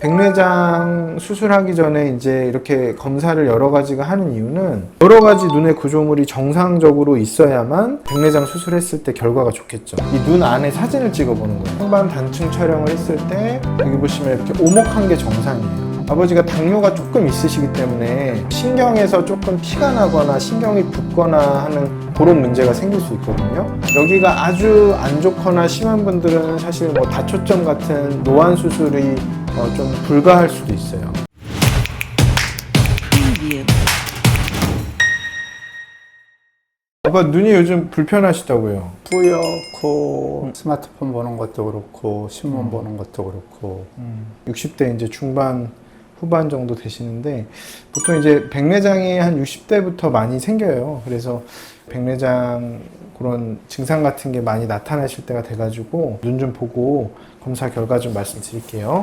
백내장 수술하기 전에 이제 이렇게 검사를 여러 가지가 하는 이유는 여러 가지 눈의 구조물이 정상적으로 있어야만 백내장 수술했을 때 결과가 좋겠죠. 이 눈 안에 사진을 찍어보는 거예요. 상반 단층 촬영을 했을 때 여기 보시면 이렇게 오목한 게 정상이에요. 아버지가 당뇨가 조금 있으시기 때문에 신경에서 조금 피가 나거나 신경이 붓거나 하는 그런 문제가 생길 수 있거든요. 여기가 아주 안 좋거나 심한 분들은 사실 뭐 다초점 같은 노안 수술이 어, 좀 불가할 수도 있어요. 아빠 눈이 요즘 불편하시다고요. 뿌옇고 스마트폰 보는 것도 그렇고 신문 음. 보는 것도 그렇고 60대 이제 중반 후반 정도 되시는데 보통 이제 백내장이 한 60대부터 많이 생겨요. 그래서 백내장 그런 증상 같은 게 많이 나타나실 때가 돼가지고 눈 좀 보고 검사 결과 좀 말씀드릴게요.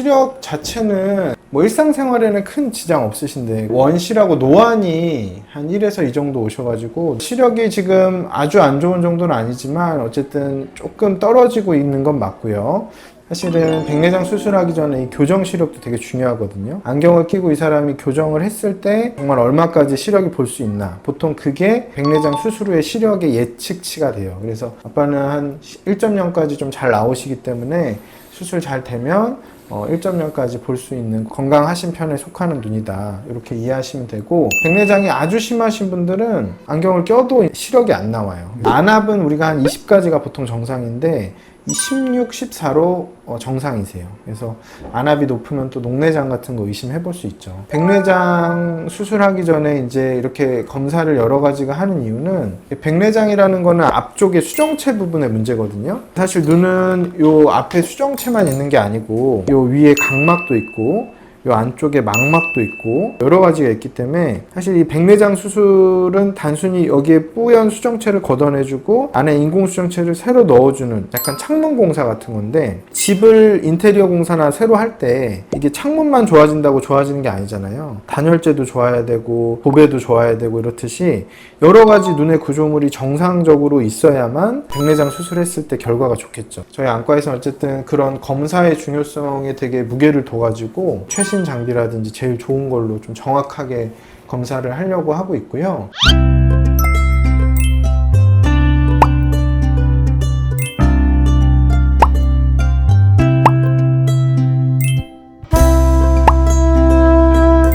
시력 자체는 뭐 일상생활에는 큰 지장 없으신데 원시라고 노안이 한 1에서 2 정도 오셔가지고 시력이 지금 아주 안 좋은 정도는 아니지만 어쨌든 조금 떨어지고 있는 건 맞고요. 사실은 백내장 수술하기 전에 이 교정 시력도 되게 중요하거든요. 안경을 끼고 이 사람이 교정을 했을 때 정말 얼마까지 시력이 볼 수 있나. 보통 그게 백내장 수술 후의 시력의 예측치가 돼요. 그래서 아빠는 한 1.0까지 좀 잘 나오시기 때문에 수술 잘 되면 어, 1.0까지 볼 수 있는 건강하신 편에 속하는 눈이다. 이렇게 이해하시면 되고 백내장이 아주 심하신 분들은 안경을 껴도 시력이 안 나와요. 안압은 우리가 한 20까지가 보통 정상인데 이 16, 14로 어, 정상이세요. 그래서 안압이 높으면 또 녹내장 같은 거 의심해 볼 수 있죠. 백내장 수술하기 전에 이제 이렇게 검사를 여러 가지가 하는 이유는 백내장이라는 거는 앞쪽에 수정체 부분의 문제거든요. 사실 눈은 요 앞에 수정체만 있는 게 아니고 요 위에 각막도 있고 요 안쪽에 망막도 있고 여러 가지가 있기 때문에 사실 이 백내장 수술은 단순히 여기에 뿌연 수정체를 걷어내주고 안에 인공 수정체를 새로 넣어주는 약간 창문 공사 같은 건데 집을 인테리어 공사나 새로 할 때 이게 창문만 좋아진다고 좋아지는 게 아니잖아요. 단열재도 좋아야 되고 도배도 좋아야 되고 이렇듯이 여러 가지 눈의 구조물이 정상적으로 있어야만 백내장 수술했을 때 결과가 좋겠죠. 저희 안과에서는 어쨌든 그런 검사의 중요성에 되게 무게를 둬가지고 최신 장비라든지 제일 좋은 걸로 좀 정확하게 검사를 하려고 하고 있고요.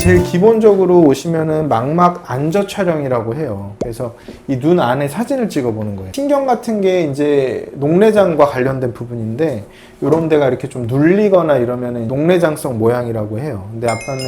제일 기본적으로 오시면은 망막 안저 촬영이라고 해요. 그래서 이 눈 안에 사진을 찍어 보는 거예요. 신경 같은 게 이제 녹내장과 관련된 부분인데 이런 데가 이렇게 좀 눌리거나 이러면은 녹내장성 모양이라고 해요. 근데 아빠는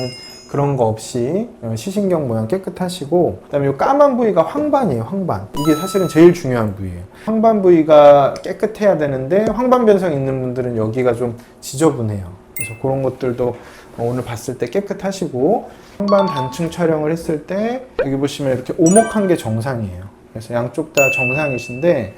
그런 거 없이 어, 시신경 모양 깨끗하시고 그다음에 이 까만 부위가 황반이에요. 황반. 이게 사실은 제일 중요한 부위예요. 황반 부위가 깨끗해야 되는데 황반 변성 있는 분들은 여기가 좀 지저분해요. 그래서 그런 것들도 오늘 봤을 때 깨끗하시고 황반 단층 촬영을 했을 때 여기 보시면 이렇게 오목한 게 정상이에요. 그래서 양쪽 다 정상이신데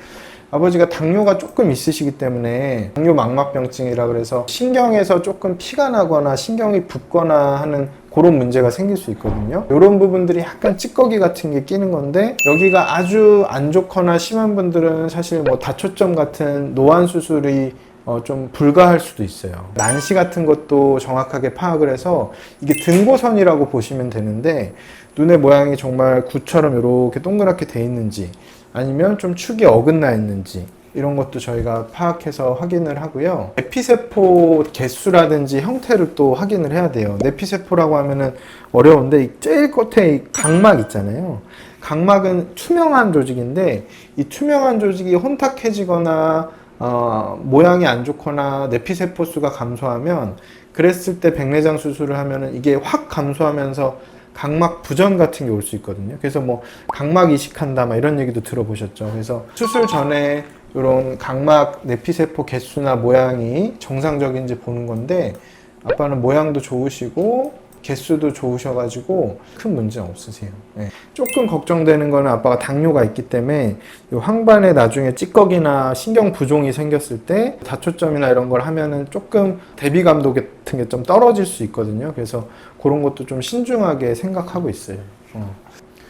아버지가 당뇨가 조금 있으시기 때문에 당뇨 망막병증이라 그래서 신경에서 조금 피가 나거나 신경이 붓거나 하는 그런 문제가 생길 수 있거든요. 이런 부분들이 약간 찌꺼기 같은 게 끼는 건데 여기가 아주 안 좋거나 심한 분들은 사실 뭐 다초점 같은 노안 수술이 어, 좀 불가할 수도 있어요. 난시 같은 것도 정확하게 파악을 해서 이게 등고선이라고 보시면 되는데 눈의 모양이 정말 구처럼 이렇게 동그랗게 돼 있는지 아니면 좀 축이 어긋나 있는지 이런 것도 저희가 파악해서 확인을 하고요. 내피세포 개수라든지 형태를 또 확인을 해야 돼요. 내피세포라고 하면은 어려운데 이 제일 끝에 이 각막 있잖아요. 각막은 투명한 조직인데 이 투명한 조직이 혼탁해지거나 어, 모양이 안 좋거나 내피세포 수가 감소하면 그랬을 때 백내장 수술을 하면은 이게 확 감소하면서 각막 부전 같은 게 올 수 있거든요. 그래서 뭐 각막 이식한다 막 이런 얘기도 들어보셨죠. 그래서 수술 전에 이런 각막 내피세포 개수나 모양이 정상적인지 보는 건데 아빠는 모양도 좋으시고 개수도 좋으셔가지고 큰 문제 없으세요. 네. 조금 걱정되는 거는 아빠가 당뇨가 있기 때문에 이 황반에 나중에 찌꺼기나 신경 부종이 생겼을 때 다초점이나 이런 걸 하면은 조금 대비감도 같은 게 좀 떨어질 수 있거든요. 그래서 그런 것도 좀 신중하게 생각하고 있어요. 어.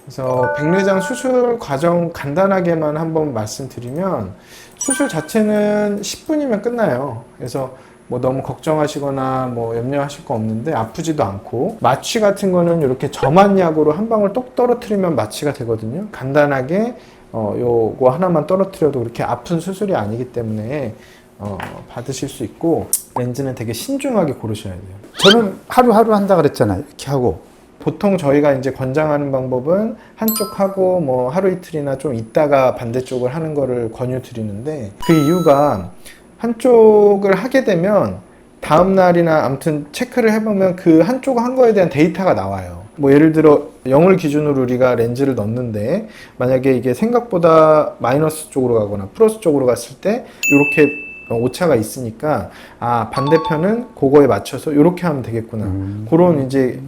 그래서 백내장 수술 과정 간단하게만 한번 말씀드리면 수술 자체는 10분이면 끝나요. 그래서 뭐 너무 걱정하시거나 뭐 염려하실 거 없는데 아프지도 않고 마취 같은 거는 이렇게 점한 약으로 한 방울 똑 떨어뜨리면 마취가 되거든요. 간단하게 어 요거 하나만 떨어뜨려도 그렇게 아픈 수술이 아니기 때문에 어 받으실 수 있고 렌즈는 되게 신중하게 고르셔야 돼요. 저는 하루하루 한다 그랬잖아요. 이렇게 하고. 보통 저희가 이제 권장하는 방법은 한쪽 하고 뭐 하루 이틀이나 좀 있다가 반대쪽을 하는 거를 권유 드리는데 그 이유가 한쪽을 하게 되면 다음 날이나 아무튼 체크를 해보면 그 한쪽 한 거에 대한 데이터가 나와요. 뭐 예를 들어 0을 기준으로 우리가 렌즈를 넣는데 만약에 이게 생각보다 마이너스 쪽으로 가거나 플러스 쪽으로 갔을 때 이렇게 오차가 있으니까 아 반대편은 그거에 맞춰서 이렇게 하면 되겠구나. 그런 이제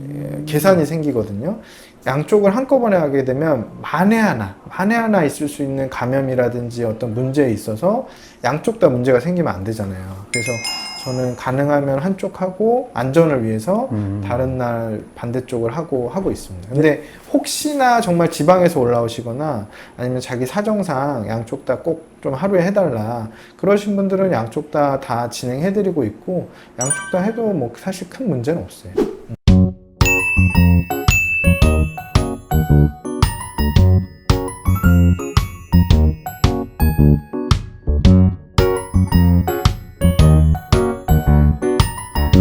계산이 생기거든요 양쪽을 한꺼번에 하게 되면 만에 하나 만에 하나 있을 수 있는 감염이라든지 어떤 문제에 있어서 양쪽 다 문제가 생기면 안 되잖아요 그래서 저는 가능하면 한쪽 하고 안전을 위해서 다른 날 반대쪽을 하고 하고 있습니다. 근데 혹시나 정말 지방에서 올라오시거나 아니면 자기 사정상 양쪽 다 꼭 좀 하루에 해달라 그러신 분들은 양쪽 다 다 진행해드리고 있고 양쪽 다 해도 뭐 사실 큰 문제는 없어요. Thank you.